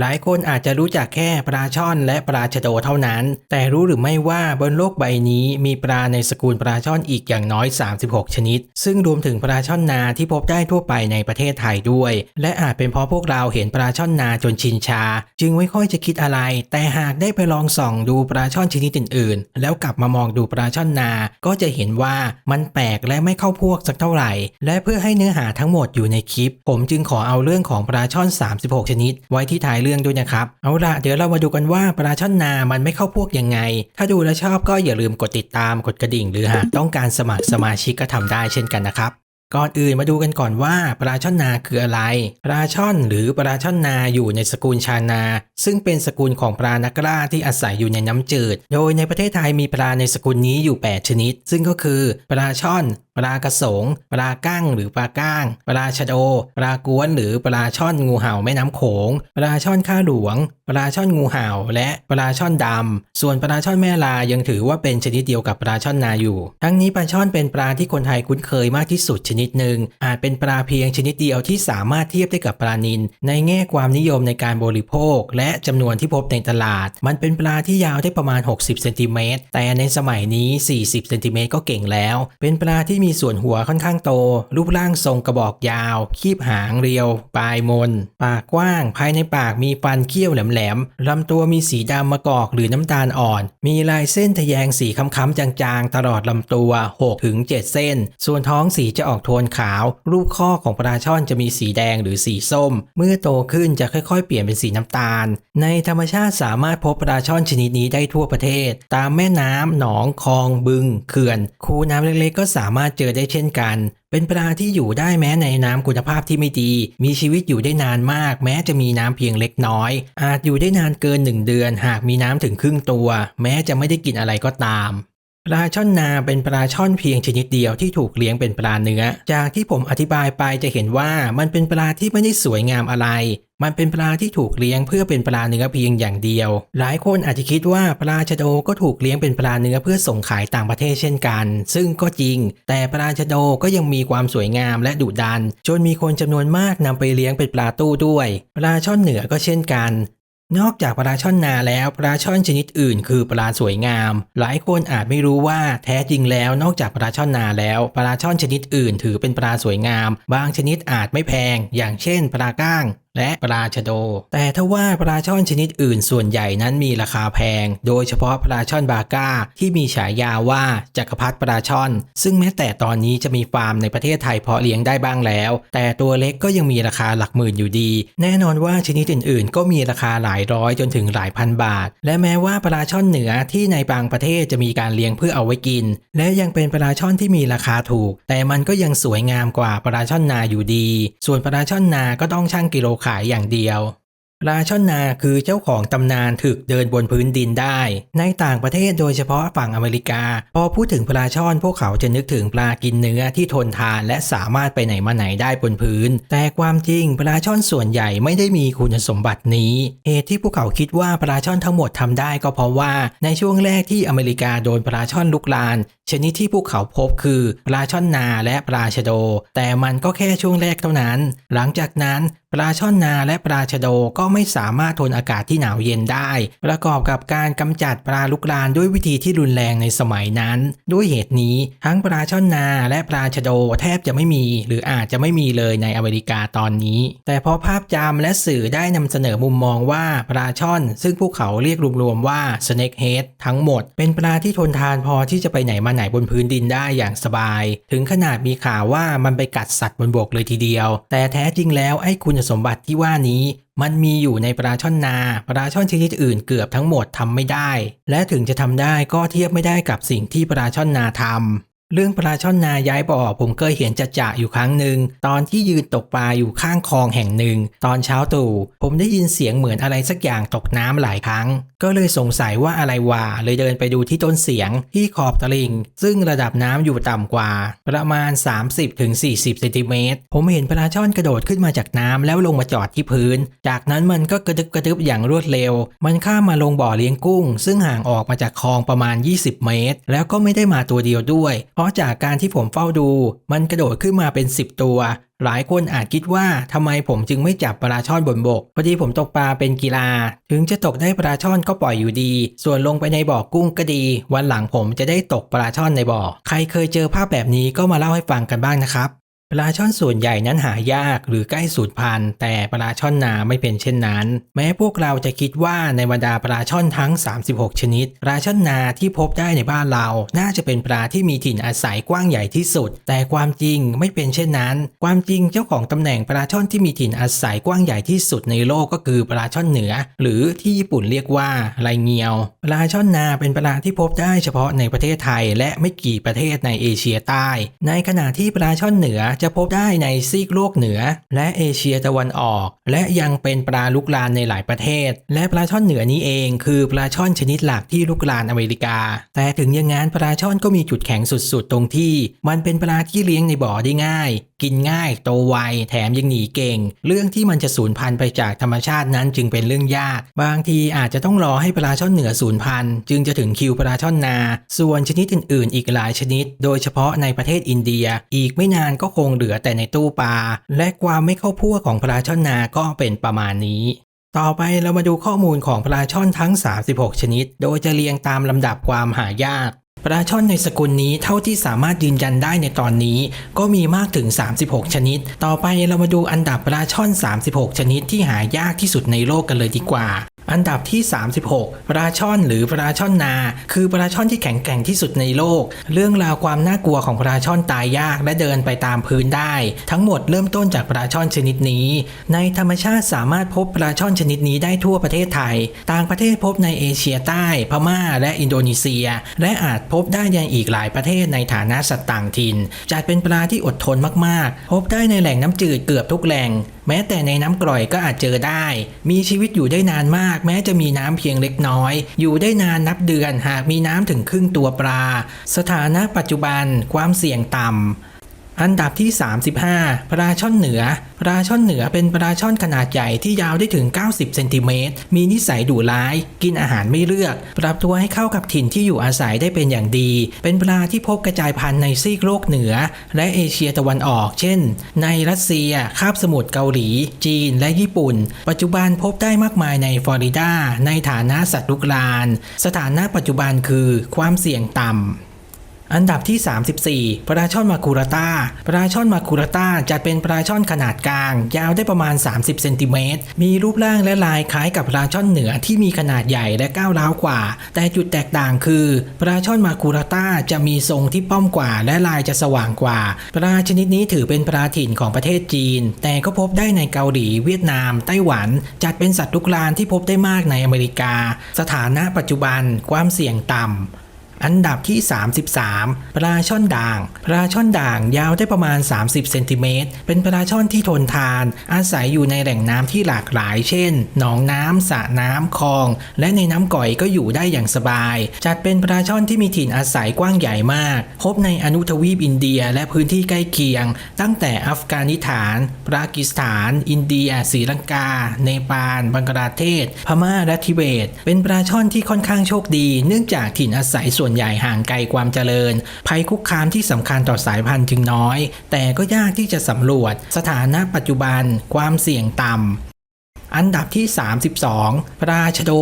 หลายคนอาจจะรู้จักแค่ปลาช่อนและปลาชะโดเท่านั้น แต่รู้หรือไม่ว่าบนโลกใบนี้มีปลาในสกุลปลาช่อนอีกอย่างน้อย 36 ชนิด ซึ่งรวมถึงปลาช่อนนาที่พบได้ทั่วไปในประเทศไทยด้วย และอาจเป็นเพราะพวกเราเห็นปลาช่อนนาจนชินชา จึงไม่ค่อยจะคิดอะไร แต่หากได้ไปลองส่องดูปลาช่อนชนิดอื่น ๆ แล้วกลับมามองดูปลาช่อนนา ก็จะเห็นว่ามันแปลกและไม่เข้าพวกสักเท่าไหร่ และเพื่อให้เนื้อหาทั้งหมดอยู่ในคลิป ผมจึงขอเอาเรื่องของปลาช่อน 36 ชนิด ไว้ที่ท้ายรื่องด้วยนะครับ เอาล่ะเดี๋ยวเรามาดูกันว่าปลาช่อนนามันไม่เข้าพวกยังไง ถ้าดูแล้วชอบก็อย่าลืมกดติดตามกดกระดิ่ง หรือหากต้องการสมัครสมาชิกก็ทำได้เช่นกันนะครับก่อนอื่นมาดูกันก่อนว่าปลาช่อนนาคืออะไร ปลาช่อนหรือปลาช่อนนาอยู่ในสกุลชานา ซึ่งเป็นสกุลของปลานักล่าที่อาศัยอยู่ในน้ำจืด โดยในประเทศไทยมีปลาในสกุลนี้อยู่ 8 ชนิด ซึ่งก็คือปลาช่อน ปลากระสงปลาก้างหรือปลาก้างปลาชะโดปลากวนหรือปลาช่อนงูเห่าแม่น้ำโขงปลาช่อนข้าหลวงปลาช่อนงูเห่า และปลาช่อนดำ ส่วนปลาช่อนแม่ลายังถือว่าเป็นชนิดเดียวกับปลาช่อนนาอยู่ ทั้งนี้ปลาช่อนเป็นปลาที่คนไทยคุ้นเคยมากที่สุดชนิดหนึ่ง อาจเป็นปลาเพียงชนิดเดียวที่สามารถเทียบได้กับปลานิลในแง่ความนิยมในการบริโภค และจำนวนที่พบในตลาด มันเป็นปลาที่ยาวได้ประมาณ 60 เซนติเมตร แต่ในสมัยนี้ 40 เซนติเมตรก็เก่งแล้ว เป็นปลาที่มีีส่วนหัวค่อนข้างโต รูปร่างทรงกระบอกยาว คีบหางเรียว ปลายมน ปากกว้าง ภายในปากมีฟันเขี้ยวแหลมๆลำตัวมีสีดำมะกอกหรือน้ำตาลอ่อน มีลายเส้นทะแยงสีค้ำๆจางๆ ตลอดลำตัว6-7เส้น ส่วนท้องสีจะออกโทนขาว รูปข้อของปลาช่อนจะมีสีแดงหรือสีส้ม เมื่อโตขึ้นจะค่อยๆ เปลี่ยนเป็นสีน้ำตาล ในธรรมชาติสามารถพบปลาช่อนชนิดนี้ได้ทั่วประเทศ ตามแม่น้ำหนอง คลอง บึง เขื่อน คูน้ำเล็กๆ ก็สามารถเจอได้เช่นกัน เป็นปลาที่อยู่ได้แม้ในน้ำคุณภาพที่ไม่ดี มีชีวิตอยู่ได้นานมาก แม้จะมีน้ำเพียงเล็กน้อย อาจอยู่ได้นานเกิน 1 เดือน หากมีน้ำถึงครึ่งตัว แม้จะไม่ได้กินอะไรก็ตาม ปลาช่อนนาเป็นปลาช่อนเพียงชนิดเดียวที่ถูกเลี้ยงเป็นปลาเนื้อ จากที่ผมอธิบายไปจะเห็นว่ามันเป็นปลาที่ไม่ได้สวยงามอะไร มันเป็นปลาที่ถูกเลี้ยงเพื่อเป็นปลาเนื้อเพียงอย่างเดียว หลายคนอาจจะคิดว่าปลาชะโดก็ถูกเลี้ยงเป็นปลาเนื้อเพื่อส่งขายต่างประเทศเช่นกัน ซึ่งก็จริง แต่ปลาชะโดก็ยังมีความสวยงามและดุดัน จนมีคนจำนวนมากนำไปเลี้ยงเป็นปลาตู้ด้วย ปลาช่อนเหนือก็เช่นกัน นอกจากปลาช่อนนาแล้วปลาช่อนชนิดอื่น คือปลาสวยงาม หลายคนอาจไม่รู้ว่าแท้จริงแล้วนอกจากปลาช่อนนาแล้วปลาช่อนชนิดอื่น ถือเป็นปลาสวยงาม บางชนิดอาจไม่แพง อย่างเช่นปลาก้าง และปลาชะโด แต่ถ้าว่าปลาช่อนชนิดอื่นส่วนใหญ่นั้นมีราคาแพง โดยเฉพาะปลาช่อนบาก้า ที่มีฉายาว่าจักรพรรดิปลาช่อน ซึ่งแม้แต่ตอนนี้จะมีฟาร์มในประเทศไทยเพาะเลี้ยงได้บ้างแล้ว แต่ตัวเล็กก็ยังมีราคาหลักหมื่นอยู่ดี แน่นอนว่าชนิดอื่นๆ ก็มีราคาหลายร้อยจนถึงหลายพันบาท และแม้ว่าปลาช่อนเหนือที่ในบางประเทศจะมีการเลี้ยงเพื่อเอาไว้กิน และยังเป็นปลาช่อนที่มีราคาถูก แต่มันก็ยังสวยงามกว่าปลาช่อนนาอยู่ดี ส่วนปลาช่อนนาก็ต้องชั่งกิโลขายอย่างเดียวปลาช่อนนาคือเจ้าของตำนานถึกเดินบนพื้นดินได้ ในต่างประเทศโดยเฉพาะฝั่งอเมริกา พอพูดถึงปลาช่อนพวกเขาจะนึกถึงปลากินเนื้อที่ทนทานและสามารถไปไหนมาไหนได้บนพื้น แต่ความจริงปลาช่อนส่วนใหญ่ไม่ได้มีคุณสมบัตินี้ เหตุที่พวกเขาคิดว่าปลาช่อนทั้งหมดทำได้ก็เพราะว่า ในช่วงแรกที่อเมริกาโดนปลาช่อนลุกลาน ชนิดที่พวกเขาพบคือปลาช่อนนาและปลาชะโด แต่มันก็แค่ช่วงแรกเท่านั้น หลังจากนั้นปลาช่อนนาและปลาชะโดก็ไม่สามารถทนอากาศที่หนาวเย็นได้ ประกอบกับการกำจัดปลาลุกลานด้วยวิธีที่รุนแรงในสมัยนั้น ด้วยเหตุนี้ทั้งปลาช่อนนาและปลาชะโดแทบจะไม่มี หรืออาจจะไม่มีเลยในอเมริกาตอนนี้ แต่พอภาพจำและสื่อได้นำเสนอมุมมองว่าปลาช่อน ซึ่งพวกเขาเรียกรวมๆว่า snake head ทั้งหมด เป็นปลาที่ทนทานพอที่จะไปไหนมาไหนบนพื้นดินได้อย่างสบาย ถึงขนาดมีข่าวว่ามันไปกัดสัตว์บนบกเลยทีเดียว แต่แท้จริงแล้วไอ้คุณสมบัติที่ว่านี้มันมีอยู่ในปลาช่อนนาปลาช่อนชนิดอื่นเกือบทั้งหมดทำไม่ได้ และถึงจะทำได้ก็เทียบไม่ได้กับสิ่งที่ปลาช่อนนาทำ เรื่องปลาช่อนนาย้ายบ่อผมเคยเห็นจะจะอยู่ครั้งหนึ่งตอนที่ยืนตกปลาอยู่ข้างคลองแห่งหนึ่ง ตอนเช้าตรู่ผมได้ยินเสียงเหมือนอะไรสักอย่างตกน้ำหลายครั้ง ก็เลยสงสัยว่าอะไรวะเลยเดินไปดูที่ต้นเสียงที่ขอบตลิง ซึ่งระดับน้ำอยู่ต่ำกว่า ประมาณ 30-40เซนติเมตรผมเห็นปลาช่อนกระโดดขึ้นมาจากน้ำแล้วลงมาจอดที่พื้น จากนั้นมันก็กระดึบกระดึบอย่างรวดเร็ว มันข้ามมาลงบ่อเลี้ยงกุ้ง ซึ่งห่างออกมาจากคลองประมาณ 20 เมตร แล้วก็ไม่ได้มาตัวเดียวด้วยเพราะจากการที่ผมเฝ้าดู มันกระโดดขึ้นมาเป็น 10 ตัว หลายคนอาจคิดว่าทำไมผมจึงไม่จับปลาช่อนบนบก พอดีผมตกปลาเป็นกีฬา ถึงจะตกได้ปลาช่อนก็ปล่อยอยู่ดี ส่วนลงไปในบ่อกุ้งก็ดี วันหลังผมจะได้ตกปลาช่อนในบ่อ ใครเคยเจอภาพแบบนี้ก็มาเล่าให้ฟังกันบ้างนะครับ ปลาช่อนส่วนใหญ่นั้นหายากหรือใกล้สูญพันธุ์แต่ปลาช่อนนาไม่เป็นเช่นนั้น แม้พวกเราจะคิดว่าในบรรดาปลาช่อนทั้ง 36 ชนิดปลาช่อนนาที่พบได้ในบ้านเรา น่าจะเป็นปลาที่มีถิ่นอาศัยกว้างใหญ่ที่สุด แต่ความจริงไม่เป็นเช่นนั้น ความจริงเจ้าของตำแหน่งปลาช่อนที่มีถิ่นอาศัยกว้างใหญ่ที่สุดในโลกก็คือปลาช่อนเหนือ หรือที่ญี่ปุ่นเรียกว่าไรเงียวปลาช่อนนาเป็นปลาที่พบได้เฉพาะในประเทศไทย และไม่กี่ประเทศในเอเชียใต้ ในขณะที่ปลาช่อนเหนือจะพบได้ในซีกโลกเหนือ และเอเชียตะวันออก และยังเป็นปลาลุกลานในหลายประเทศ และปลาช่อนเหนือนี้เองคือปลาช่อนชนิดหลักที่ลุกลานอเมริกา แต่ถึงอย่างนั้นปลาช่อนก็มีจุดแข็งสุดๆ ตรงที่ มันเป็นปลาที่เลี้ยงในบ่อได้ง่ายกินง่ายโตไวแถมยังหนีเก่ง เรื่องที่มันจะสูญพันธุ์ไปจากธรรมชาตินั้นจึงเป็นเรื่องยาก บางทีอาจจะต้องรอให้ปลาช่อนเหนือสูญพันธุ์จึงจะถึงคิวปลาช่อนนา ส่วนชนิดอื่น ๆ อีกหลายชนิด โดยเฉพาะในประเทศอินเดีย อีกไม่นานก็คงเหลือแต่ในตู้ปลาและความไม่เข้าพั่วของปลาช่อนนาก็เป็นประมาณนี้ต่อไปเรามาดูข้อมูลของปลาช่อนทั้ง 36 ชนิด โดยจะเรียงตามลำดับความหายากาช่อนในสกุลนี้เท่าที่สามารถยืนยันได้ในตอนนี้ ก็มีมากถึง 36 ชนิด ต่อไปเรามาดูอันดับปลาช่อน 36 ชนิดที่หายากที่สุดในโลกกันเลยดีกว่า อันดับที่ 36 ปลาช่อนหรือปลาช่อนนา คือปลาช่อนที่แข็งแกร่งที่สุดในโลก เรื่องราวความน่ากลัวของปลาช่อนตายยากและเดินไปตามพื้นได้ ทั้งหมดเริ่มต้นจากปลาช่อนชนิดนี้ ในธรรมชาติสามารถพบปลาช่อนชนิดนี้ได้ทั่วประเทศไทย ต่างประเทศพบในเอเชียใต้ พม่า และอินโดนีเซีย และอาจพบได้ยังอีกหลายประเทศในฐานะสัตว์ต่างถิ่นจัดเป็นปลาที่อดทนมากๆ พบได้ในแหล่งน้ำจืดเกือบทุกแหล่ง แม้แต่ในน้ำกร่อยก็อาจเจอได้ มีชีวิตอยู่ได้นานมากแม้จะมีน้ำเพียงเล็กน้อย อยู่ได้นานนับเดือนหากมีน้ำถึงครึ่งตัวปลา สถานะปัจจุบันความเสี่ยงต่ำ อันดับที่ 35 ปลาช่อนเหนือ ปลาช่อนเหนือเป็นปลาช่อนขนาดใหญ่ที่ยาวได้ถึง 90 เซนติเมตร มีนิสัยดุร้าย กินอาหารไม่เลือก ปรับตัวให้เข้ากับถิ่นที่อยู่อาศัยได้เป็นอย่างดี เป็นปลาที่พบกระจายพันธุ์ในซีกโลกเหนือ และเอเชียตะวันออก เช่น ในรัสเซีย คาบสมุทรเกาหลี จีน และญี่ปุ่น ปัจจุบันพบได้มากมายในฟลอริดา ในฐานะสัตว์ลุกลาน สถานะปัจจุบันคือความเสี่ยงต่ำ อันดับที่ 34 ปลาช่อนมาคูราตาปลาช่อนมาคูราตาจัดเป็นปลาช่อนขนาดกลาง ยาวได้ประมาณ 30 เซนติเมตร มีรูปร่างและลายคล้ายกับปลาช่อนเหนือที่มีขนาดใหญ่และก้าวร้าวกว่า แต่จุดแตกต่างคือ ปลาช่อนมาคูราตาจะมีทรงที่ป้อมกว่า และลายจะสว่างกว่า ปลาชนิดนี้ถือเป็นปลาถิ่นของประเทศจีน แต่ก็พบได้ในเกาหลี เวียดนาม ไต้หวัน จัดเป็นสัตว์ลุกลานที่พบได้มากในอเมริกา สถานะปัจจุบัน ความเสี่ยงต่ำ อันดับที่ 33 ปลาช่อนด่าง ปลาช่อนด่างยาวได้ประมาณ 30 เซนติเมตร เป็นปลาช่อนที่ทนทาน อาศัยอยู่ในแหล่งน้ำที่หลากหลาย เช่น หนองน้ำสระน้ำคลอง และในน้ำก่อยก็อยู่ได้อย่างสบาย จัดเป็นปลาช่อนที่มีถิ่นอาศัยกว้างใหญ่มาก พบในอนุทวีปอินเดียและพื้นที่ใกล้เคียง ตั้งแต่อัฟกานิสถาน ปากีสถาน อินเดียศรีลังกา เนปาล บังกลาเทศ พม่า และทิเบต เป็นปลาช่อนที่ค่อนข้างโชคดี เนื่องจากถิ่นอาศัยส่วนใหญ่ห่างไกลความเจริญ ภัยคุกคามที่สำคัญต่อสายพันธุ์จึงน้อย แต่ก็ยากที่จะสำรวจ สถานะปัจจุบัน ความเสี่ยงต่ำอันดับที่ 32 ปลาชะโด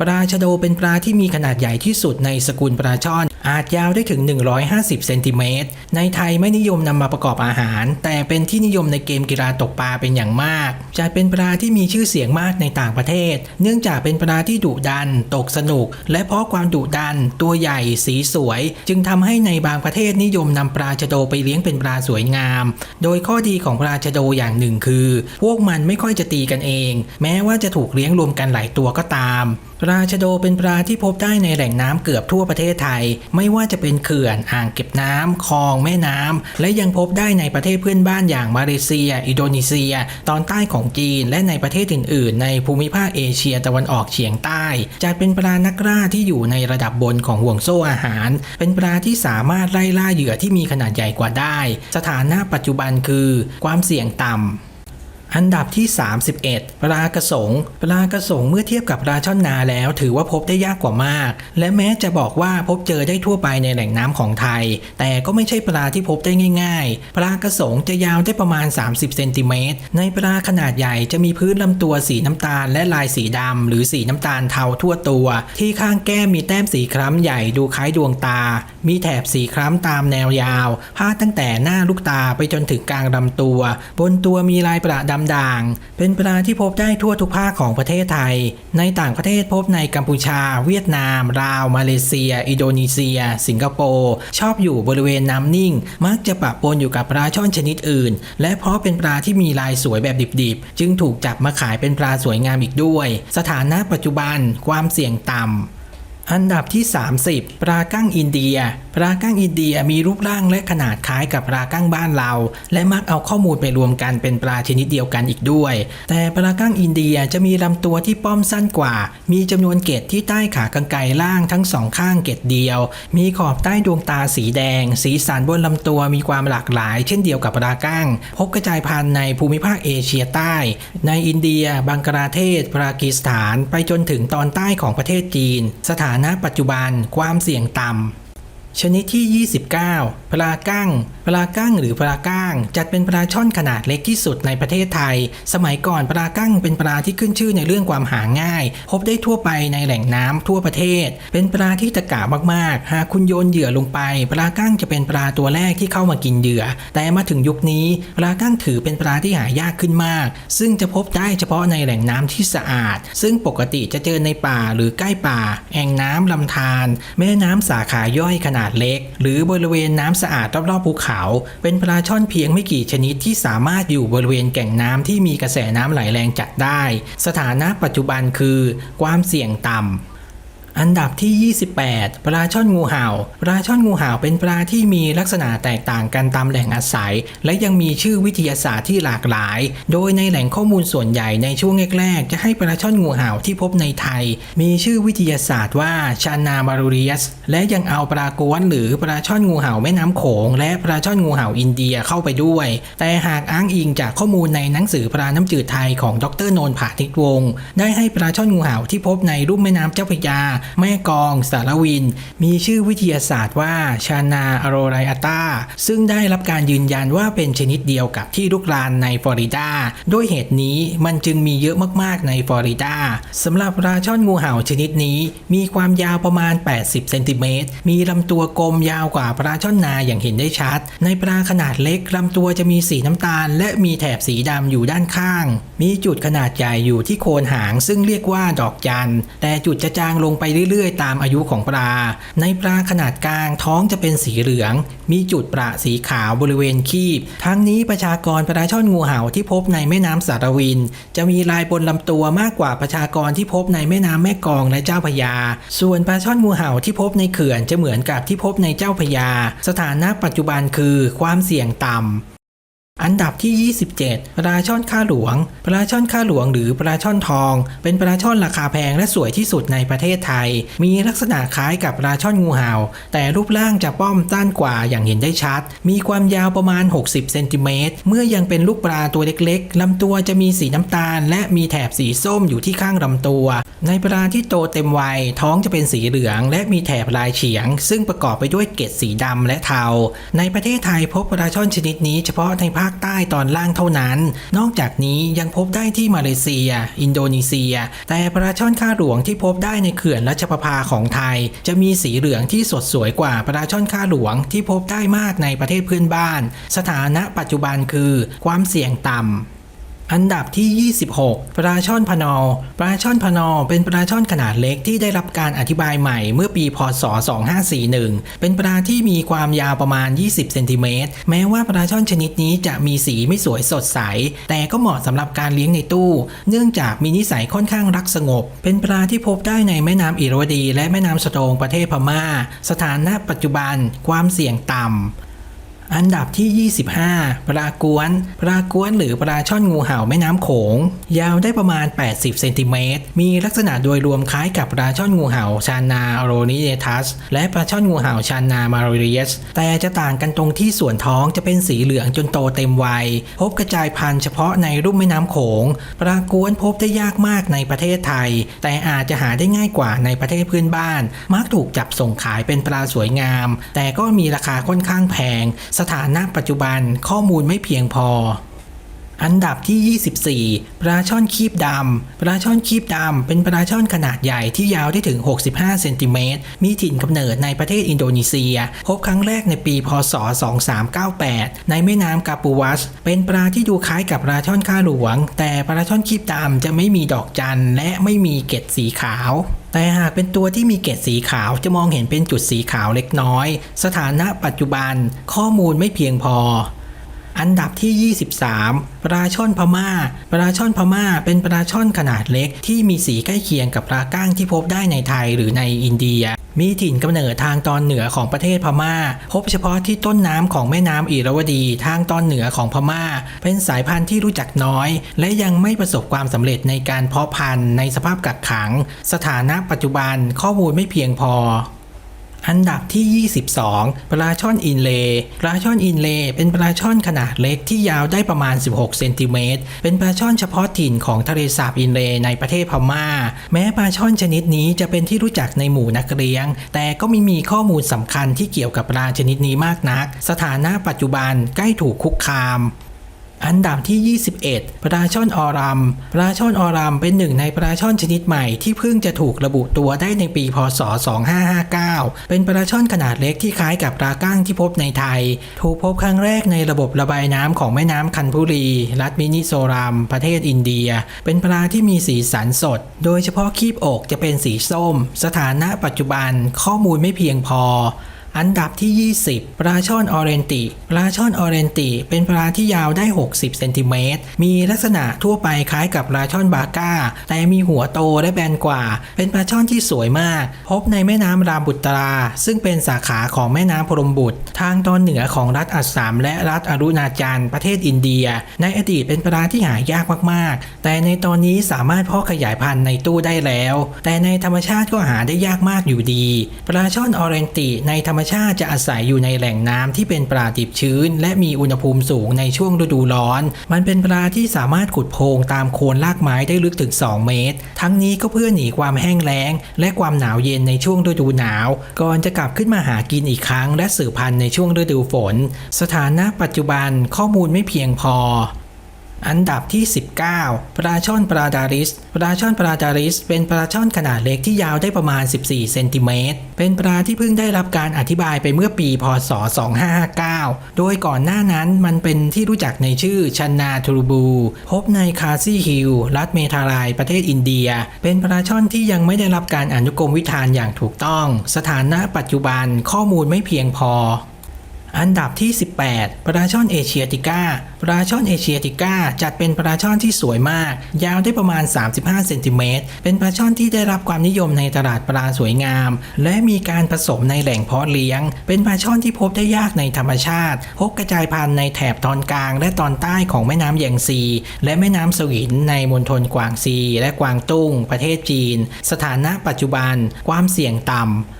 ปลาชะโดเป็นปลาที่มีขนาดใหญ่ที่สุดในสกุลปลาช่อน อาจยาวได้ถึง 150 เซนติเมตร ในไทยไม่นิยมนำมาประกอบอาหาร แต่เป็นที่นิยมในเกมกีฬาตกปลาเป็นอย่างมากจัดเป็นปลาที่มีชื่อเสียงมากในต่างประเทศ เนื่องจากเป็นปลาที่ดุดัน ตกสนุก และเพราะความดุดัน ตัวใหญ่ สีสวย จึงทำให้ในบางประเทศนิยมนำปลาชะโดไปเลี้ยงเป็นปลาสวยงาม โดยข้อดีของปลาชะโดอย่างหนึ่งคือ พวกมันไม่ค่อยจะตีกันเอง แม้ว่าจะถูกเลี้ยงรวมกันหลายตัวก็ตาม ปลาชะโดเป็นปลาที่พบได้ในแหล่งน้ำเกือบทั่วประเทศไทย ไม่ว่าจะเป็นเขื่อนอ่างเก็บน้ำคลองแม่น้ำและยังพบได้ในประเทศเพื่อนบ้านอย่างมาเลเซีย อินโดนีเซีย ตอนใต้ของจีน และในประเทศอื่น ๆ ในภูมิภาคเอเชียตะวันออกเฉียงใต้จัดเป็นปลานักล่าที่อยู่ในระดับบนของห่วงโซ่อาหาร เป็นปลาที่สามารถไล่ล่าเหยื่อที่มีขนาดใหญ่กว่าได้ สถานะปัจจุบันคือ ความเสี่ยงต่ำ อันดับที่ 31 ปลากระสง ปลากระสงเมื่อเทียบกับปลาช่อนนาแล้ว ถือว่าพบได้ยากกว่ามาก และแม้จะบอกว่าพบเจอได้ทั่วไปในแหล่งน้ำของไทย แต่ก็ไม่ใช่ปลาที่พบได้ง่าย ๆ ปลากระสงจะยาวได้ประมาณ 30เซนติเมตรในปลาขนาดใหญ่จะมีพื้นลำตัวสีน้ำตาล และลายสีดำหรือสีน้ำตาลเทาทั่วตัว ที่ข้างแก้มมีแต้มสีคล้ำใหญ่ดูคล้ายดวงตา มีแถบสีคล้ำตามแนวยาวพาดตั้งแต่หน้าลูกตาไปจนถึงกลางลำตัว บนตัวมีลายประดำด่าง เป็นปลาที่พบได้ทั่วทุกภาคของประเทศไทย ในต่างประเทศพบในกัมพูชา เวียดนาม ลาว มาเลเซีย อินโดนีเซีย สิงคโปร์ ชอบอยู่บริเวณน้ำนิ่ง มักจะปะปนอยู่กับปลาช่อนชนิดอื่น และเพราะเป็นปลาที่มีลายสวยแบบดิบๆ จึงถูกจับมาขายเป็นปลาสวยงามอีกด้วย สถานะปัจจุบันความเสี่ยงต่ำ อันดับที่ 30 ปลากั้งอินเดีย ปลากั้งอินเดียมีรูปร่างและขนาดคล้ายกับปลากั้งบ้านเรา และมักเอาข้อมูลไปรวมกันเป็นปลาชนิดเดียวกันอีกด้วย แต่ปลากั้งอินเดียจะมีลำตัวที่ป้อมสั้นกว่า มีจำนวนเกล็ดที่ใต้ขากรรไกรล่างทั้งสองข้างเกล็ดเดียว มีขอบใต้ดวงตาสีแดง สีสันบนลำตัวมีความหลากหลาย เช่นเดียวกับปลากั้ง พบกระจายพันธุ์ในภูมิภาคเอเชียใต้ ในอินเดีย บังกลาเทศ ปากีสถาน ไปจนถึงตอนใต้ของประเทศจีน สถานะปัจจุบันความเสี่ยงต่ำ ชนิดที่ 29 ปลากั้ง ปลากั้งหรือปลาก้าง จัดเป็นปลาช่อนขนาดเล็กที่สุดในประเทศไทย สมัยก่อนปลากั้งเป็นปลาที่ขึ้นชื่อในเรื่องความหาง่าย พบได้ทั่วไปในแหล่งน้ำทั่วประเทศ เป็นปลาที่ตะกะมากๆ หากคุณโยนเหยื่อลงไป ปลากั้งจะเป็นปลาตัวแรกที่เข้ามากินเหยื่อ แต่มาถึงยุคนี้ ปลากั้งถือเป็นปลาที่หายากขึ้นมาก ซึ่งจะพบได้เฉพาะในแหล่งน้ำที่สะอาด ซึ่งปกติจะเจอในป่าหรือใกล้ป่า แอ่งน้ำลำธาร แม่น้ำสาขาย่อยขนาดเล็ก หรือบริเวณน้ำสะอาดรอบๆภูเขา เป็นปลาช่อนเพียงไม่กี่ชนิดที่สามารถอยู่บริเวณแก่งน้ำที่มีกระแสน้ำไหลแรงจัดได้ สถานะปัจจุบันคือ ความเสี่ยงต่ำ อันดับที่ 28 ปลาช่อนงูเห่า ปลาช่อนงูเห่าเป็นปลาที่มีลักษณะแตกต่างกันตามแหล่งอาศัย และยังมีชื่อวิทยาศาสตร์ที่หลากหลาย โดยในแหล่งข้อมูลส่วนใหญ่ในช่วงแรกๆ จะให้ปลาช่อนงูเห่าที่พบในไทย มีชื่อวิทยาศาสตร์ว่าชานามารูเรียส และยังเอาปลากวนหรือปลาช่อนงูเห่าแม่น้ำโขง และปลาช่อนงูเห่าอินเดียเข้าไปด้วย แต่หากอ้างอิงจากข้อมูลในหนังสือปลาน้ำจืดไทยของดรโนนผาทิกวงศ์ได้ให้ปลาช่อนงูเห่าที่พบในรุ่มแม่น้ำเจ้าพระยาแม่กองสารวิน มีชื่อวิทยาศาสตร์ว่าชานาอโรไรอัตาซึ่งได้รับการยืนยันว่าเป็นชนิดเดียวกับที่ลุกลานในฟลอริดาด้วยเหตุนี้มันจึงมีเยอะมากๆในฟลอริดาสำหรับปลาช่อนงูเห่าชนิดนี้ มีความยาวประมาณ 80 เซนติเมตร มีลำตัวกลมยาวกว่าปลาช่อนนาอย่างเห็นได้ชัด ในปลาขนาดเล็กลำตัวจะมีสีน้ำตาล และมีแถบสีดำอยู่ด้านข้าง มีจุดขนาดใหญ่อยู่ที่โคนหาง ซึ่งเรียกว่าดอกจันแต่จุดจะจางลงไปเรื่อยๆ ตามอายุของปลา ในปลาขนาดกลางท้องจะเป็นสีเหลือง มีจุดประสีขาวบริเวณคีบ ทั้งนี้ประชากรปลาช่อนงูเห่าที่พบในแม่น้ำสารวิน จะมีลายบนลำตัวมากกว่าประชากรที่พบในแม่น้ำแม่กองและเจ้าพยา ส่วนปลาช่อนงูเห่าที่พบในเขื่อนจะเหมือนกับที่พบในเจ้าพยา สถานะปัจจุบันคือความเสี่ยงต่ำ อันดับที่ 27 ปลาช่อนข้าหลวง ปลาช่อนข้าหลวงหรือปลาช่อนทอง เป็นปลาช่อนราคาแพงและสวยที่สุดในประเทศไทย มีลักษณะคล้ายกับปลาช่อนงูเห่า แต่รูปร่างจะป้อมต้านกว่าอย่างเห็นได้ชัด มีความยาวประมาณ 60 เซนติเมตร เมื่อยังเป็นลูกปลาตัวเล็กๆลำตัวจะมีสีน้ำตาล และมีแถบสีส้มอยู่ที่ข้างลำตัว ในปลาที่โตเต็มวัย ท้องจะเป็นสีเหลือง และมีแถบลายเฉียง ซึ่งประกอบไปด้วยเกล็ดสีดำและเทา ในประเทศไทยพบปลาช่อนชนิดนี้เฉพาะในภาคคใต้ตอนล่างเท่านั้น นอกจากนี้ยังพบได้ที่มาเลเซีย อินโดนีเซีย แต่ปลาช่อนข้าหลวงที่พบได้ในเขื่อนรัชประภาของไทย จะมีสีเหลืองที่สดสวยกว่าปลาช่อนข้าหลวงที่พบได้มากในประเทศเพื่อนบ้าน สถานะปัจจุบันคือความเสี่ยงต่ำ อันดับที่ 26 ปลาช่อนพนอปลาช่อนพนอเป็นปลาช่อนขนาดเล็กที่ได้รับการอธิบายใหม่เมื่อปีพศ 2541 เป็นปลาที่มีความยาวประมาณ 20 เซนติเมตร แม้ว่าปลาช่อนชนิดนี้จะมีสีไม่สวยสดใส แต่ก็เหมาะสำหรับการเลี้ยงในตู้ เนื่องจากมีนิสัยค่อนข้างรักสงบ เป็นปลาที่พบได้ในแม่น้ำอิรวดี และแม่น้ำสโตงประเทศพม่า สถานะปัจจุบันความเสี่ยงต่ำ อันดับที่ 25 ปลากวนปลากวนหรือปลาช่อนงูเห่าแม่น้ำโขง ยาวได้ประมาณ 80 เซนติเมตร มีลักษณะโดยรวมคล้ายกับปลาช่อนงูเห่าชานาโรนิเอทัส และปลาช่อนงูเห่าชานามาริเอสแต่จะต่างกันตรงที่ส่วนท้องจะเป็นสีเหลืองจนโตเต็มวัย พบกระจายพันธุ์เฉพาะในรุ่มแม่น้ำโขง ปลากวนพบได้ยากมากในประเทศไทย แต่อาจจะหาได้ง่ายกว่าในประเทศเพื่อนบ้าน มักถูกจับส่งขายเป็นปลาสวยงาม แต่ก็มีราคาค่อนข้างแพงสถานะปัจจุบันข้อมูลไม่เพียงพอ อันดับที่ 24 ปลาช่อนคีบดำปลาช่อนคีบดำเป็นปลาช่อนขนาดใหญ่ที่ยาวได้ถึง 65 เซนติเมตร มีถิ่นกำเนิดในประเทศอินโดนีเซีย พบครั้งแรกในปี พศ 2398 ในแม่น้ำกาปูวัส เป็นปลาที่ดูคล้ายกับปลาช่อนข้าหลวง แต่ปลาช่อนคีบดำจะไม่มีดอกจันและไม่มีเกล็ดสีขาว แต่หากเป็นตัวที่มีเกล็ดสีขาวจะมองเห็นเป็นจุดสีขาวเล็กน้อย สถานะปัจจุบันข้อมูลไม่เพียงพอ อันดับที่ 23 ปลาช่อนพม่า ปลาช่อนพม่าเป็นปลาช่อนขนาดเล็กที่มีสีใกล้เคียงกับปลาก้างที่พบได้ในไทยหรือในอินเดีย มีถิ่นกำเนิดทางตอนเหนือของประเทศพม่า พบเฉพาะที่ต้นน้ำของแม่น้ำอิระวดีทางตอนเหนือของพม่า เป็นสายพันธุ์ที่รู้จักน้อย และยังไม่ประสบความสำเร็จในการเพาะพันธุ์ในสภาพกักขัง สถานะปัจจุบันข้อมูลไม่เพียงพอ อันดับที่ 22 ปลาช่อนอินเลย์ปลาช่อนอินเลย์เป็นปลาช่อนขนาดเล็กที่ยาวได้ประมาณ 16 เซนติเมตร เป็นปลาช่อนเฉพาะถิ่นของทะเลสาบอินเลย์ในประเทศพม่า แม้ปลาช่อนชนิดนี้จะเป็นที่รู้จักในหมู่นักเลี้ยง แต่ก็ไม่มีข้อมูลสำคัญที่เกี่ยวกับปลาชนิดนี้มากนัก สถานะปัจจุบันใกล้ถูกคุกคาม อันดับที่ 21 ปลาช่อนออรัม ปลาช่อนออรัมเป็นหนึ่งในปลาช่อนชนิดใหม่ที่เพิ่งจะถูกระบุตัวได้ในปี พศ 2559 เป็นปลาช่อนขนาดเล็กที่คล้ายกับปลาก้างที่พบในไทย ถูกพบครั้งแรกในระบบระบายน้ำของแม่น้ำคันพุรี รัฐมินิโซรัม ประเทศอินเดีย เป็นปลาที่มีสีสันสด โดยเฉพาะคีบอกจะเป็นสีส้ม สถานะปัจจุบันข้อมูลไม่เพียงพอ อันดับที่ 20 ปลาช่อนออเรนติ ปลาช่อนออเรนติ เป็นปลาที่ยาวได้ 60เซนติเมตร มีลักษณะทั่วไปคล้ายกับปลาช่อนบาก้า แต่มีหัวโตและแบนกว่า เป็นปลาช่อนที่สวยมาก พบในแม่น้ำรามบุตรา ซึ่งเป็นสาขาของแม่น้ำพรมบุตร ทางตอนเหนือของรัฐอัสสามและรัฐอรุณาจันประเทศอินเดีย ในอดีตเป็นปลาที่หายากมากๆ แต่ในตอนนี้สามารถเพาะขยายพันธุ์ในตู้ได้แล้ว แต่ในธรรมชาติก็หาได้ยากมากอยู่ดี ปลาช่อนออเรนติในธรรมชาติจะอาศัยอยู่ในแหล่งน้ำที่เป็นปลาดิบชื้น และมีอุณหภูมิสูงในช่วงฤดูร้อน มันเป็นปลาที่สามารถขุดโพรงตามโคนรากไม้ได้ลึกถึง 2 เมตร ทั้งนี้ก็เพื่อหนีความแห้งแล้ง และความหนาวเย็นในช่วงฤดูหนาว ก่อนจะกลับขึ้นมาหากินอีกครั้ง และสืบพันธุ์ในช่วงฤดูฝน สถานะปัจจุบันข้อมูลไม่เพียงพอ อันดับที่ 19 ปลาช่อนปลาดาริส ปลาช่อนปลาดาริส เป็นปลาช่อนขนาดเล็กที่ยาวได้ประมาณ 14 เซนติเมตร เป็นปลาที่เพิ่งได้รับการอธิบายไปเมื่อปี พศ 2559 โดยก่อนหน้านั้นมันเป็นที่รู้จักในชื่อชันนาทูรูบู พบในคาซีฮิล รัฐเมทาราย ประเทศอินเดีย เป็นปลาช่อนที่ยังไม่ได้รับการอนุกรมวิธานอย่างถูกต้อง สถานะปัจจุบันข้อมูลไม่เพียงพอ อันดับที่ 18 ปลาช่อนเอเชียติก้า ปลาช่อนเอเชียติก้าจัดเป็นปลาช่อนที่สวยมาก ยาวได้ประมาณ 35เซนติเมตร เป็นปลาช่อนที่ได้รับความนิยมในตลาดปลาสวยงาม และมีการผสมในแหล่งเพาะเลี้ยง เป็นปลาช่อนที่พบได้ยากในธรรมชาติ พบกระจายพันธุ์ในแถบตอนกลาง และตอนใต้ของแม่น้ำแยงซี และแม่น้ำสวินในมณฑลกวางซี และกวางตุ้ง ประเทศจีน สถานะปัจจุบัน ความเสี่ยงต่ำ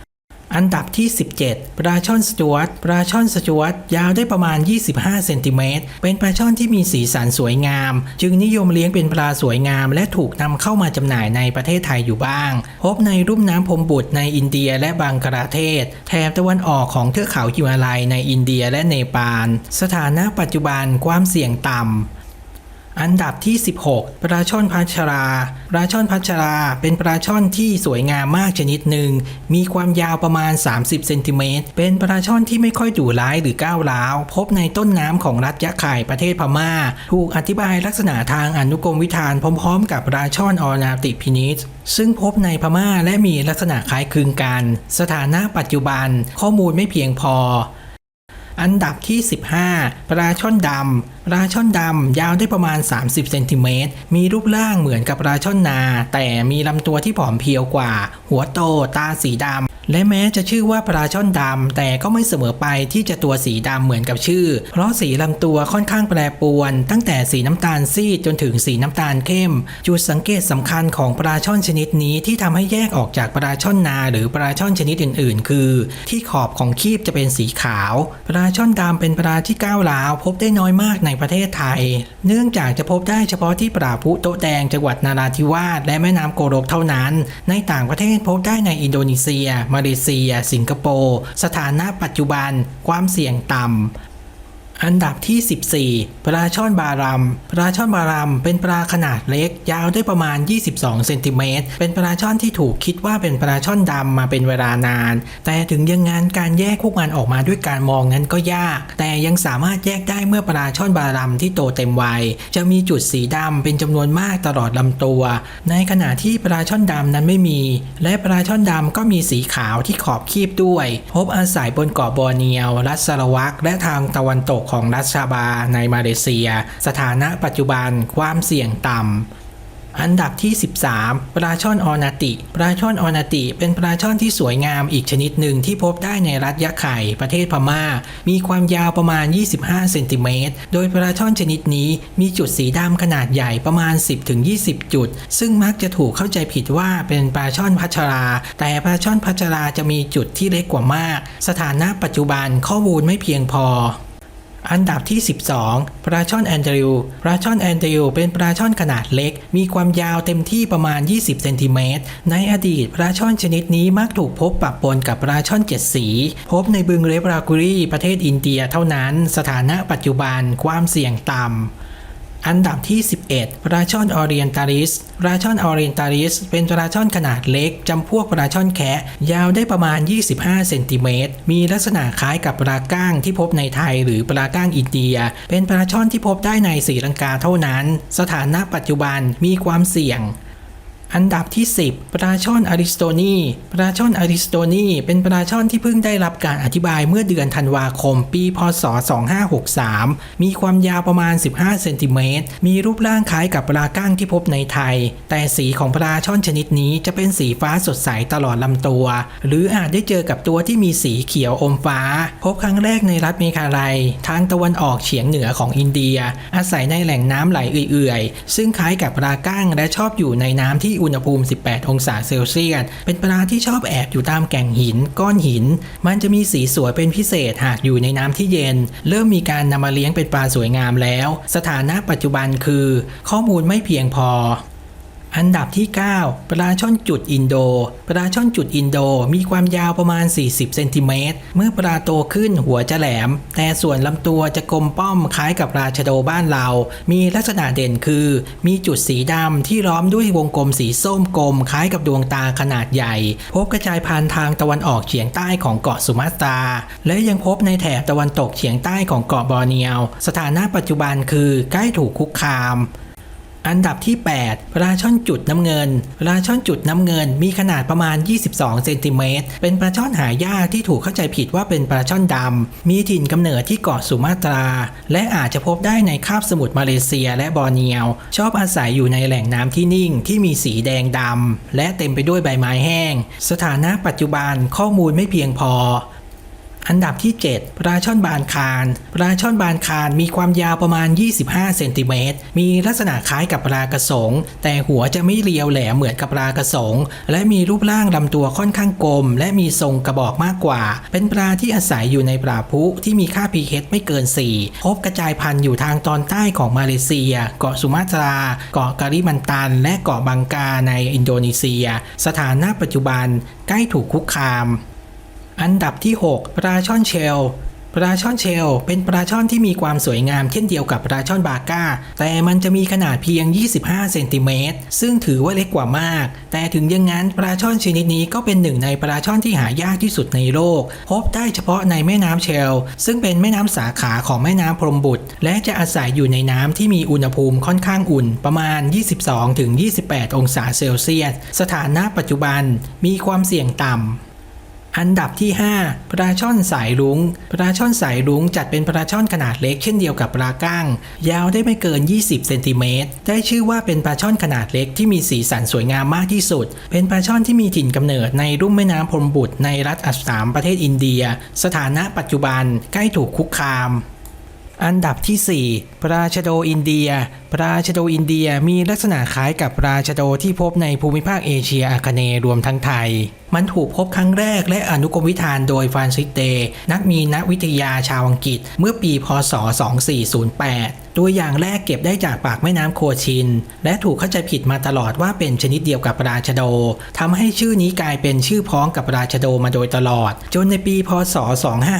อันดับที่ 17 ปลาช่อนสจวตปลาช่อนสจวตยาวได้ประมาณ 25 เซนติเมตร เป็นปลาช่อนที่มีสีสันสวยงาม จึงนิยมเลี้ยงเป็นปลาสวยงาม และถูกนำเข้ามาจำหน่ายในประเทศไทยอยู่บ้าง พบในรุ่มน้ำพรมบุตรในอินเดียและบังกลาเทศ แถบตะวันออกของเทือกเขาฮิมาลัยในอินเดียและเนปาล สถานะปัจจุบันความเสี่ยงต่ำ อันดับที่ 16 ปลาช่อนพัชรา ปลาช่อนพัชรา เป็นปลาช่อนที่สวยงามมากชนิดหนึ่ง มีความยาวประมาณ 30เซนติเมตร เป็นปลาช่อนที่ไม่ค่อยดุร้ายหรือก้าวร้าว พบในต้นน้ำของรัฐยะไข่ประเทศพม่า ถูกอธิบายลักษณะทางอนุกรมวิธานพร้อมๆ กับปลาช่อนออนาติพินิสซึ่งพบในพม่าและมีลักษณะคล้ายคลึงกัน สถานะปัจจุบัน ข้อมูลไม่เพียงพอ อันดับที่ 15 ปลาช่อนดำ ปลาช่อนดำยาวได้ประมาณ 30เซนติเมตรมีรูปร่างเหมือนกับปลาช่อนนา แต่มีลำตัวที่ผอมเพรียวกว่า หัวโตตาสีดำและแม้จะชื่อว่าปลาช่อนดำแต่ก็ไม่เสมอไปที่จะตัวสีดำเหมือนกับชื่อ เพราะสีลำตัวค่อนข้างแปรปรวน ตั้งแต่สีน้ำตาลซีดจนถึงสีน้ำตาลเข้ม จุดสังเกตสำคัญของปลาช่อนชนิดนี้ที่ทำให้แยกออกจากปลาช่อนนา หรือปลาช่อนชนิดอื่น ๆ คือ ที่ขอบของคีบจะเป็นสีขาวปลาช่อนดำเป็นปลาที่ก้าวร้าวพบได้น้อยมากในประเทศไทย เนื่องจากจะพบได้เฉพาะที่ปราพุโตแดงจังหวัดนาราธิวาสและแม่น้ำโกรกเท่านั้น ในต่างประเทศพบได้ในอินโดนีเซีย มาเลเซีย สิงคโปร์ สถานะปัจจุบัน ความเสี่ยงต่ำ อันดับที่ 14 ปลาช่อนบารัม ปลาช่อนบารัมเป็นปลาขนาดเล็ก ยาวได้ประมาณ 22 เซนติเมตร เป็นปลาช่อนที่ถูกคิดว่าเป็นปลาช่อนดำมาเป็นเวลานาน แต่ถึงยังงั้นการแยกพวกมันออกมาด้วยการมองนั้นก็ยาก แต่ยังสามารถแยกได้เมื่อปลาช่อนบารัมที่โตเต็มวัย จะมีจุดสีดำเป็นจำนวนมากตลอดลำตัว ในขณะที่ปลาช่อนดำนั้นไม่มี และปลาช่อนดำก็มีสีขาวที่ขอบคีบด้วย พบอาศัยบนเกาะบอร์เนียว รัสสารวักและทางตะวันตกของรัชาบาในมาเลเซีย สถานะปัจจุบันความเสี่ยงต่ำ อันดับที่ 13 ปลาช่อนออนาติ ปลาช่อนออนาติ เป็นปลาช่อนที่สวยงามอีกชนิดหนึ่งที่พบได้ในรัฐยะไข่ประเทศพม่า มีความยาวประมาณ 25 เซนติเมตร โดยปลาช่อนชนิดนี้มีจุดสีดำขนาดใหญ่ประมาณ 10-20 จุด ซึ่งมักจะถูกเข้าใจผิดว่าเป็นปลาช่อนพัชรา แต่ปลาช่อนพัชราจะมีจุดที่เล็กกว่ามาก สถานะปัจจุบันข้อมูลไม่เพียงพอ อันดับที่ 12 ปลาช่อนแอนเดริว ปลาช่อนแอนเดริวเป็นปลาช่อนขนาดเล็ก มีความยาวเต็มที่ประมาณ 20 เซนติเมตร ในอดีตปลาช่อนชนิดนี้มักถูกพบปะปนกับปลาช่อนเจ็ดสี พบในบึงเรบรากุรีประเทศอินเดียเท่านั้น สถานะปัจจุบันความเสี่ยงต่ำ อันดับที่ 11ปลาช่อนออเรียนตาริสปลาช่อนออเรียนตาริส เป็นปลาช่อนขนาดเล็ก จำพวกปลาช่อนแคะยาวได้ประมาณ 25 เซนติเมตร มีลักษณะคล้ายกับปลาก้างที่พบในไทยหรือปลาก้างอินเดีย เป็นปลาช่อนที่พบได้ในศรีลังกาเท่านั้น สถานะปัจจุบันมีความเสี่ยง อันดับที่ 10 ปลาช่อนอาริสโตนีปลาช่อนอาริสโตนีเป็นปลาช่อนที่เพิ่งได้รับการอธิบายเมื่อเดือนธันวาคม ปีพศ 2563 มีความยาวประมาณ 15 เซนติเมตร มีรูปร่างคล้ายกับปลาก้างที่พบในไทย แต่สีของปลาช่อนชนิดนี้จะเป็นสีฟ้าสดใสตลอดลำตัว หรืออาจได้เจอกับตัวที่มีสีเขียวอมฟ้า พบครั้งแรกในรัฐเมฆาลัย ทางตะวันออกเฉียงเหนือของอินเดีย อาศัยในแหล่งน้ำไหลเอื่อยๆ ซึ่งคล้ายกับปลาก้างและชอบอยู่ในน้ำที่อุณหภูมิ 18 องศาเซลเซียส เป็นปลาที่ชอบแอบอยู่ตามแก่งหิน ก้อนหิน มันจะมีสีสวยเป็นพิเศษหากอยู่ในน้ำที่เย็น เริ่มมีการนำมาเลี้ยงเป็นปลาสวยงามแล้ว สถานะปัจจุบันคือ ข้อมูลไม่เพียงพอ อันดับที่ 9 ปลาช่อนจุดอินโด ปลาช่อนจุดอินโดมีความยาวประมาณ 40 เซนติเมตร เมื่อปลาโตขึ้นหัวจะแหลม แต่ส่วนลำตัวจะกลมป้อมคล้ายกับปลาชะโดบ้านเรา มีลักษณะเด่นคือ มีจุดสีดำที่ล้อมด้วยวงกลมสีส้มกลมคล้ายกับดวงตาขนาดใหญ่ พบกระจายพันธุ์ทางตะวันออกเฉียงใต้ของเกาะสุมาตรา และยังพบในแถบตะวันตกเฉียงใต้ของเกาะบอร์เนียว สถานะปัจจุบันคือใกล้ถูกคุกคาม อันดับที่8ปลาช่อนจุดน้ำเงินปลาช่อนจุดน้ำเงิน มีขนาดประมาณ 22 เซนติเมตร เป็นปลาช่อนหายากที่ถูกเข้าใจผิดว่าเป็นปลาช่อนดำ มีถิ่นกำเนิดที่เกาะสุมาตรา และอาจจะพบได้ในคาบสมุทรมาเลเซียและบอร์เนียว ชอบอาศัยอยู่ในแหล่งน้ำที่นิ่งที่มีสีแดงดำและเต็มไปด้วยใบไม้แห้ง สถานะปัจจุบันข้อมูลไม่เพียงพอ อันดับที่ 7 ปลาช่อนบานคานปลาช่อนบานคานมีความยาวประมาณ 25 เซนติเมตร มีลักษณะคล้ายกับปลากระสง แต่หัวจะไม่เรียวแหลมเหมือนกับปลากระสง และมีรูปร่างลำตัวค่อนข้างกลม และมีทรงกระบอกมากกว่า เป็นปลาที่อาศัยอยู่ในปลาพุที่มีค่า pH ไม่เกิน 4 พบกระจายพันธุ์อยู่ทางตอนใต้ของมาเลเซีย เกาะสุมาตรา เกาะกาลิมันตัน และเกาะบังกาในอินโดนีเซีย สถานะปัจจุบันใกล้ถูกคุกคาม อันดับที่ 6 ปลาช่อนเชลปลาช่อนเชลเป็นปลาช่อนที่มีความสวยงามเช่นเดียวกับปลาช่อนบาก้า แต่มันจะมีขนาดเพียง 25 เซนติเมตร ซึ่งถือว่าเล็กกว่ามาก แต่ถึงอย่างนั้นปลาช่อนชนิดนี้ก็เป็นหนึ่งในปลาช่อนที่หายากที่สุดในโลก พบได้เฉพาะในแม่น้ำเชล ซึ่งเป็นแม่น้ำสาขาของแม่น้ำพรมบุตร และจะอาศัยอยู่ในน้ำที่มีอุณหภูมิค่อนข้างอุ่น ประมาณ 22-28 องศาเซลเซียส สถานะปัจจุบันมีความเสี่ยงต่ำ อันดับที่ 5 ปลาช่อนสายรุง้ง ปลาช่อนสายรุ้งจัดเป็นปลาช่อนขนาดเล็กเช่นเดียวกับปลาก้าง ยาวได้ไม่เกิน 20เซนติเมตร ได้ชื่อว่าเป็นปลาช่อนขนาดเล็กที่มีสีสันสวยงามมากที่สุด เป็นปลาช่อนที่มีถิ่นกำเนิดในรุ่มแม่น้ำพรมบุตรในรัฐอัสสามประเทศอินเดีย สถานะปัจจุบันใกล้ถูกคุกคามอันดับที่ 4ปราชโดอินเดีย ราชโดอินเดียมีลักษณะคล้ายกับปราชโดที่พบในภูมิภาคเอเชียอาคเนย์รวมทั้งไทย มันถูกพบครั้งแรกและอนุกรมวิธานโดยฟรานซิสเดย์นักมีนักวิทยาชาวอังกฤษ เมื่อปีพศ 2408 ตัวอย่างแรกเก็บได้จากปากแม่น้ำโคชิน และถูกเข้าใจผิดมาตลอดว่าเป็นชนิดเดียวกับปราชโดทำให้ชื่อนี้กลายเป็นชื่อพ้องกับปราชโดมาโดยตลอด จนในปีพศ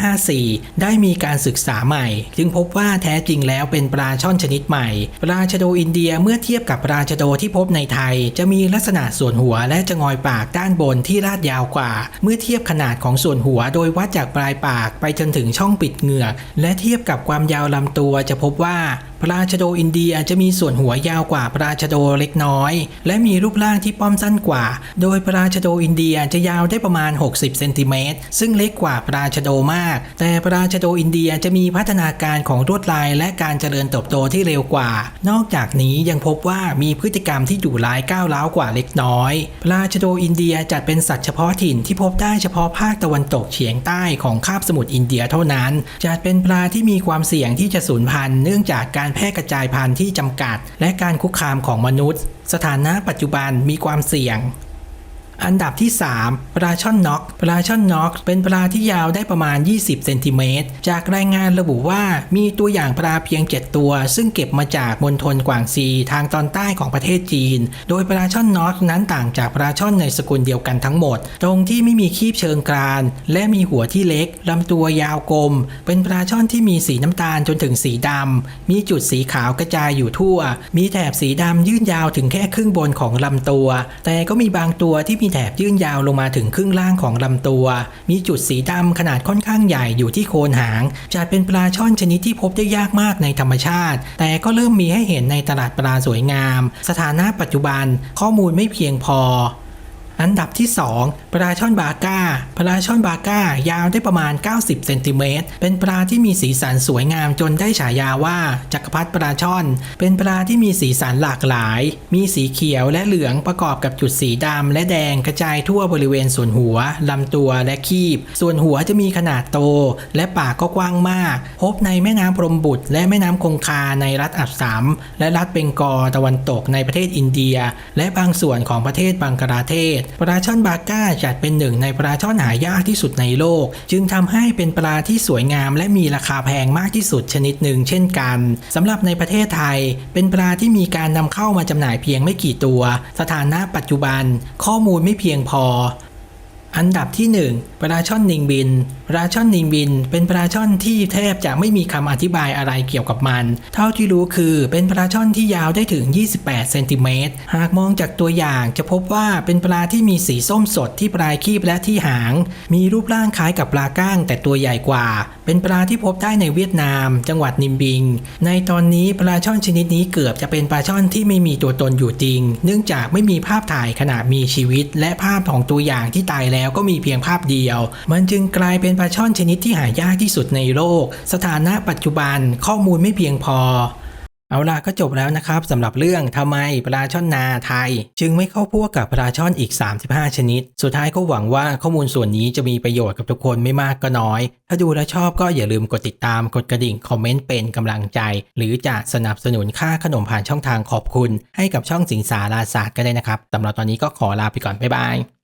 2554 ได้มีการศึกษาใหม่ จึงพบว่าแท้จริงแล้วเป็นปลาช่อนชนิดใหม่ปลาราชโดอินเดียเมื่อเทียบกับราชโดที่พบในไทย จะมีลักษณะส่วนหัวและจะงอยปากด้านบนที่ลาดยาวกว่า เมื่อเทียบขนาดของส่วนหัวโดยวัดจากปลายปากไปจนถึงช่องปิดเหงือก และเทียบกับความยาวลำตัวจะพบว่า ปลาชโดอินเดียจะมีส่วนหัวยาวกว่าปลาชโดเล็กน้อย และมีรูปร่างที่ป้อมสั้นกว่า โดยปลาชโดอินเดียจะยาวได้ประมาณ 60เซนติเมตรซึ่งเล็กกว่าปลาชโดมาก แต่ปลาชโดอินเดียจะมีพัฒนาการของลวดลายและการเจริญเติบโตที่เร็วกว่า นอกจากนี้ยังพบว่ามีพฤติกรรมที่ดุร้ายก้าวร้าวกว่าเล็กน้อยปลาชโดอินเดียจัดเป็นสัตว์เฉพาะถิ่นที่พบได้เฉพาะภาคตะวันตกเฉียงใต้ของคาบสมุทรอินเดียเท่านั้นจัดเป็นปลาที่มีความเสี่ยงที่จะสูญพันธุ์เนื่องจากการแพร่กระจายพันธุ์ที่จำกัด และการคุกคามของมนุษย์ สถานะปัจจุบันมีความเสี่ยง อันดับที่ 3 ปลาช่อนน็อกปลาช่อนน็อกเป็นปลาที่ยาวได้ประมาณ 20 เซนติเมตร จากรายงานระบุว่ามีตัวอย่างปลาเพียง 7 ตัว ซึ่งเก็บมาจากมณฑลกวางซีทางตอนใต้ของประเทศจีน โดยปลาช่อนน็อกนั้นต่างจากปลาช่อนในสกุลเดียวกันทั้งหมด ตรงที่ไม่มีคีบเชิงกราน และมีหัวที่เล็กลำตัวยาวกลม เป็นปลาช่อนที่มีสีน้ำตาลจนถึงสีดำมีจุดสีขาวกระจายอยู่ทั่ว มีแถบสีดำยื่นยาวถึงแค่ครึ่งบนของลำตัว แต่ก็มีบางตัวที่มีแถบยื่นยาวลงมาถึงครึ่งล่างของลำตัว มีจุดสีดำขนาดค่อนข้างใหญ่อยู่ที่โคนหาง จัดเป็นปลาช่อนชนิดที่พบได้ยากมากในธรรมชาติ แต่ก็เริ่มมีให้เห็นในตลาดปลาสวยงาม สถานะปัจจุบันข้อมูลไม่เพียงพอ อันดับที่ 2 ปลาช่อนบาก้า ปลาช่อนบาก้ายาวได้ประมาณ 90 เซนติเมตร เป็นปลาที่มีสีสันสวยงามจนได้ฉายาว่าจักรพรรดิปลาช่อน เป็นปลาที่มีสีสันหลากหลาย มีสีเขียวและเหลืองประกอบกับจุดสีดำและแดงกระจายทั่วบริเวณส่วนหัวลำตัวและคีบ ส่วนหัวจะมีขนาดโต และปากก็กว้างมาก พบในแม่น้ำพรมบุตร และแม่น้ำคงคาในรัฐอัสสัมและรัฐเบงกอลตะวันตกในประเทศอินเดีย และบางส่วนของประเทศบังกลาเทศปลาช่อนบาก้าจัดเป็นหนึ่งในปลาช่อนหายากที่สุดในโลก จึงทำให้เป็นปลาที่สวยงาม และมีราคาแพงมากที่สุดชนิดหนึ่งเช่นกันสำหรับในประเทศไทย เป็นปลาที่มีการนำเข้ามาจำหน่ายเพียงไม่กี่ตัว สถานะปัจจุบัน ข้อมูลไม่เพียงพอ อันดับที่ 1ปลาช่อนนิงบิน ปลาช่อนนิงบิน เป็นปลาช่อนที่แทบจะไม่มีคำอธิบายอะไรเกี่ยวกับมัน เท่าที่รู้คือเป็นปลาช่อนที่ยาวได้ถึง 28 เซนติเมตร หากมองจากตัวอย่างจะพบว่าเป็นปลาที่มีสีส้มสดที่ปลายคีบและที่หาง มีรูปร่างคล้ายกับปลาก้าง แต่ตัวใหญ่กว่า เป็นปลาที่พบได้ในเวียดนาม จังหวัดนิมบิง ในตอนนี้ปลาช่อนชนิดนี้เกือบจะเป็นปลาช่อนที่ไม่มีตัวตนอยู่จริง เนื่องจากไม่มีภาพถ่ายขณะมีชีวิต และภาพของตัวอย่างที่ตายแล้วก็มีเพียงภาพเดียว มันจึงกลายเป็นปลาช่อนชนิดที่หายากที่สุดในโลก สถานะปัจจุบันข้อมูลไม่เพียงพอ เอาล่ะก็จบแล้วนะครับสำหรับเรื่องทำไมปลาช่อนนาไทย จึงไม่เข้าพวกกับปลาช่อนอีก 35 ชนิด สุดท้ายก็หวังว่าข้อมูลส่วนนี้จะมีประโยชน์กับทุกคนไม่มากก็น้อย ถ้าดูแล้วชอบก็อย่าลืมกดติดตามกดกระดิ่งคอมเมนต์เป็นกำลังใจ หรือจะสนับสนุนค่าขนมผ่านช่องทางขอบคุณ ให้กับช่องสิงสาราศาสตร์ก็ได้นะครับสำหรับตอนนี้ก็ขอลาไปก่อนบ๊ายบาย